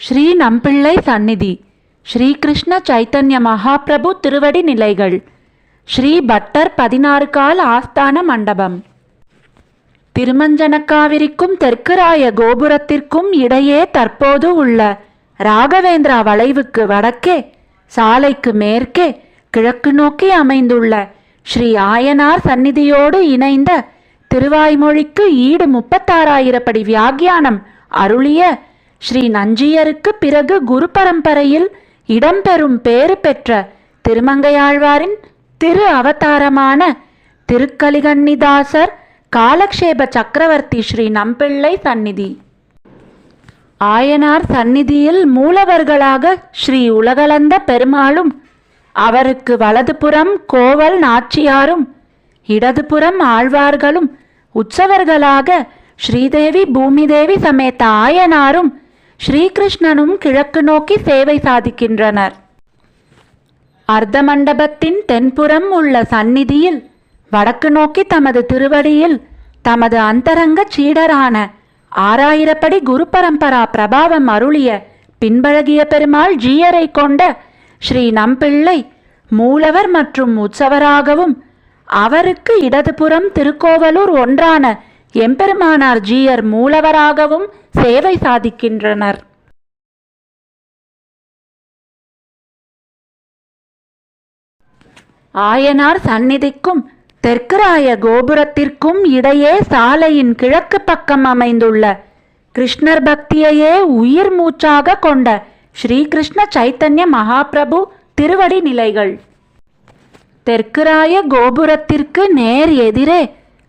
ஸ்ரீ நம்பிள்ளை சந்நிதி ஸ்ரீகிருஷ்ண சைத்தன்ய மகாபிரபு திருவடி நிலைகள் ஸ்ரீ பட்டர் பதினாறு கால் ஆஸ்தான மண்டபம். திருமஞ்சனக்காவிரிக்கும் தெற்குராய கோபுரத்திற்கும் இடையே தற்போது உள்ள ராகவேந்திரா வளைவுக்கு வடக்கே சாலைக்கு மேற்கே கிழக்கு நோக்கி அமைந்துள்ள ஸ்ரீ ஆயனார் சந்நிதியோடு இணைந்த திருவாய்மொழிக்கு ஈடு முப்பத்தாறாயிரப்படி வியாகியானம் அருளிய ஸ்ரீ நஞ்சியருக்கு பிறகு குரு பரம்பரையில் இடம்பெறும் பேறு பெற்ற திருமங்கையாழ்வாரின் திரு அவதாரமான திருக்கலிகன்னிதாசர் காலக்ஷேப சக்கரவர்த்தி ஸ்ரீ நம்பிள்ளை சந்நிதி. ஆயனார் சந்நிதியில் மூலவர்களாக ஸ்ரீ உலகளந்த பெருமாளும் அவருக்கு வலதுபுறம் கோவல் நாச்சியாரும் இடதுபுறம் ஆழ்வார்களும் உற்சவர்களாக ஸ்ரீதேவி பூமிதேவி சமேத்த ஆயனாரும் ஸ்ரீகிருஷ்ணனும் கிழக்கு நோக்கி சேவை சாதிக்கின்றனர். அர்த்த மண்டபத்தின் தென்புறம் உள்ள சந்நிதியில் வடக்கு நோக்கி தமது திருவடியில் தமது அந்தரங்க சீடரான ஆறாயிரப்படி குரு பரம்பரா பிரபாவம் அருளிய பின்பழகிய பெருமாள் ஜீயரை கொண்ட ஸ்ரீ நம்பிள்ளை மூலவர் மற்றும் உற்சவராகவும் அவருக்கு இடதுபுறம் திருக்கோவலூர் ஒன்றான எம்பெருமானார் ஜீயர் மூலவராகவும் சேவை சாதிக்கின்றனர். ஆயனார் சந்நிதிக்கும் தெற்கராய கோபுரத்திற்கும் இடையே சாலையின் கிழக்கு பக்கம் அமைந்துள்ள கிருஷ்ணர் பக்தியையே உயிர் மூச்சாக கொண்ட ஸ்ரீகிருஷ்ண சைத்தன்ய மகாபிரபு திருவடி நிலைகள். தெற்குராய கோபுரத்திற்கு நேர் எதிரே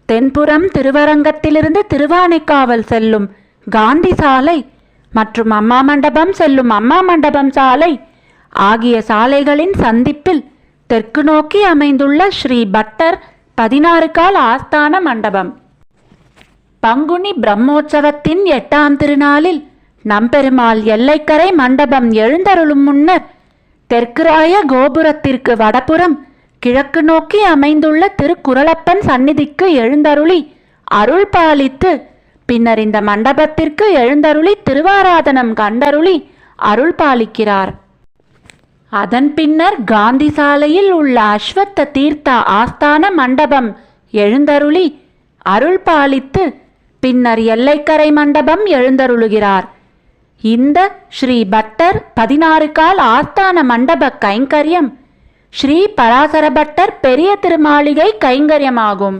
தென்புறம் திருவரங்கத்திலிருந்து திருவானைக்காவல் செல்லும் காந்தி சாலை மற்றும் அம்மா மண்டபம் செல்லும் அம்மா மண்டபம் சாலை ஆகிய சாலைகளின் சந்திப்பில் தெற்கு நோக்கி அமைந்துள்ள ஸ்ரீ பட்டர் பதினாறு கால் ஆஸ்தான மண்டபம். பங்குனி பிரம்மோற்சவத்தின் எட்டாம் திருநாளில் நம்பெருமாள் எல்லைக்கரை மண்டபம் எழுந்தருளும் முன்னர் தெற்குராய கோபுரத்திற்கு வடபுறம் கிழக்கு நோக்கி அமைந்துள்ள திருக்குறளப்பன் சந்நிதிக்கு எழுந்தருளி அருள் பாலித்து பின்னர் இந்த மண்டபத்திற்கு எழுந்தருளி திருவாராதனம் கண்டருளி அருள் பாலிக்கிறார் அதன் பின்னர் காந்தி சாலையில் உள்ள அஸ்வத்த தீர்த்தா ஆஸ்தான மண்டபம் எழுந்தருளி அருள் பாலித்து பின்னர் எல்லைக்கரை மண்டபம் எழுந்தருளுகிறார். இந்த ஸ்ரீ பட்டர் பதினாறு கால் ஆஸ்தான மண்டப கைங்கரியம் ஸ்ரீ பராசர பட்டர் பெரிய திருமாளிகை கைங்கரியமாகும்.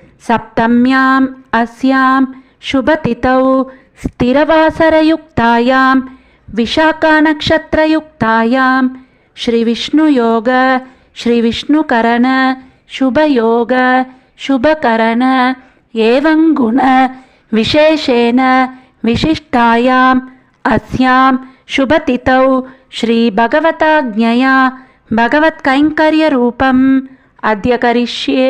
सप्तम्याम् अस्यां शुभतिथौ स्थिरवासरयुक्तायां विशाखानक्षत्रयुक्तायां श्रीविष्णुयोग श्रीविष्णुकरण शुभयोग शुभकरण एवं गुण विशेषेण विशिष्टायाम् अस्यां शुभतिथौ श्रीभगवताज्ञया भगवत्कैङ्कर्यरूपम् अद्य करिष्ये